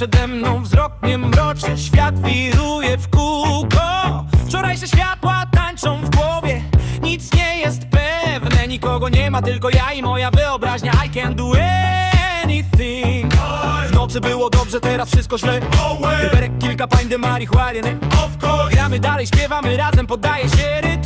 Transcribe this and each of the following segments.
przede mną wzrok mnie mroczy Świat wiruje w kółko. Wczorajsze światła tańczą w głowie Nic nie jest pewne, nikogo nie ma Tylko ja i moja wyobraźnia. I can do anything. W nocy było dobrze, teraz wszystko źle. Wyberek kilka pań de marihuany. Gramy dalej, śpiewamy razem, poddaję się rytmowi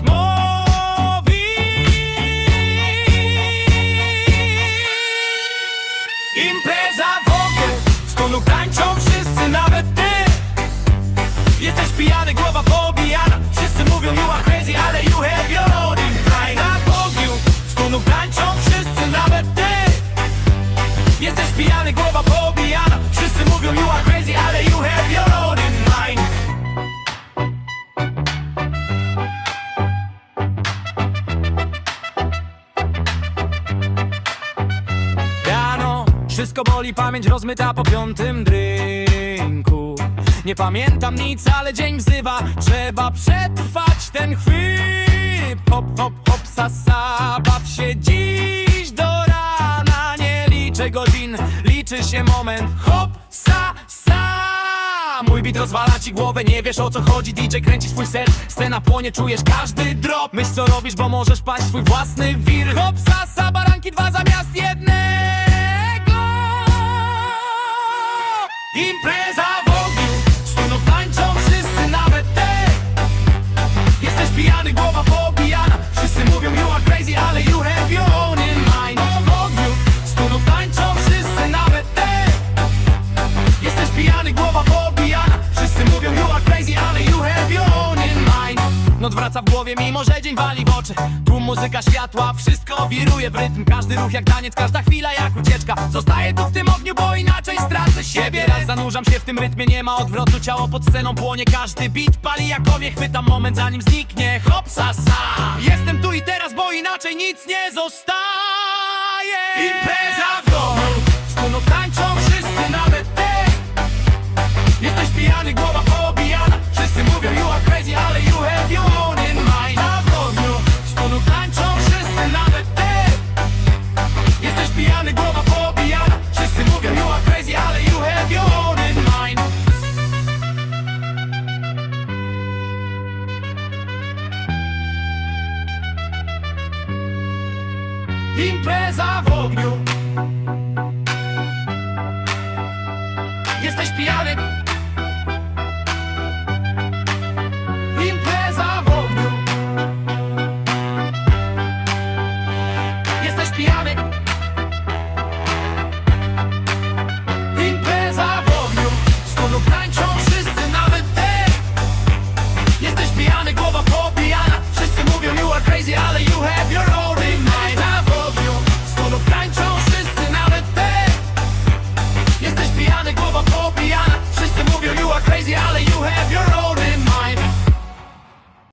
wszystko boli, pamięć rozmyta po piątym drinku. Nie pamiętam nic, ale dzień wzywa. Trzeba przetrwać ten chwil Hop, hop, hop, sasa, baw się dziś do rana. Nie liczę godzin, liczy się moment. Hop, sa, sa. Mój beat rozwala ci głowę, nie wiesz o co chodzi. DJ kręci swój set, scena płonie, czujesz każdy drop. Myśl co robisz, bo możesz paść swój własny wir. Hop, sasa, baranki dwa zamiast jednego Noc wraca w głowie, mimo że dzień wali w oczy. Tłum, muzyka, światła, wszystko wiruje w rytm. Każdy ruch jak taniec, każda chwila jak ucieczka. Zostaję tu w tym ogniu, bo inaczej stracę siebie. Raz zanurzam się w tym rytmie, nie ma odwrotu. Ciało pod sceną płonie, każdy beat pali jak owie. Chwytam moment zanim zniknie, hop, sa, Jestem tu i teraz, bo inaczej nic nie zostaje. Impreza w domu, stuną tańczą Impreza w ogniu. Jesteś pijany crazy, Ollie, you have your own.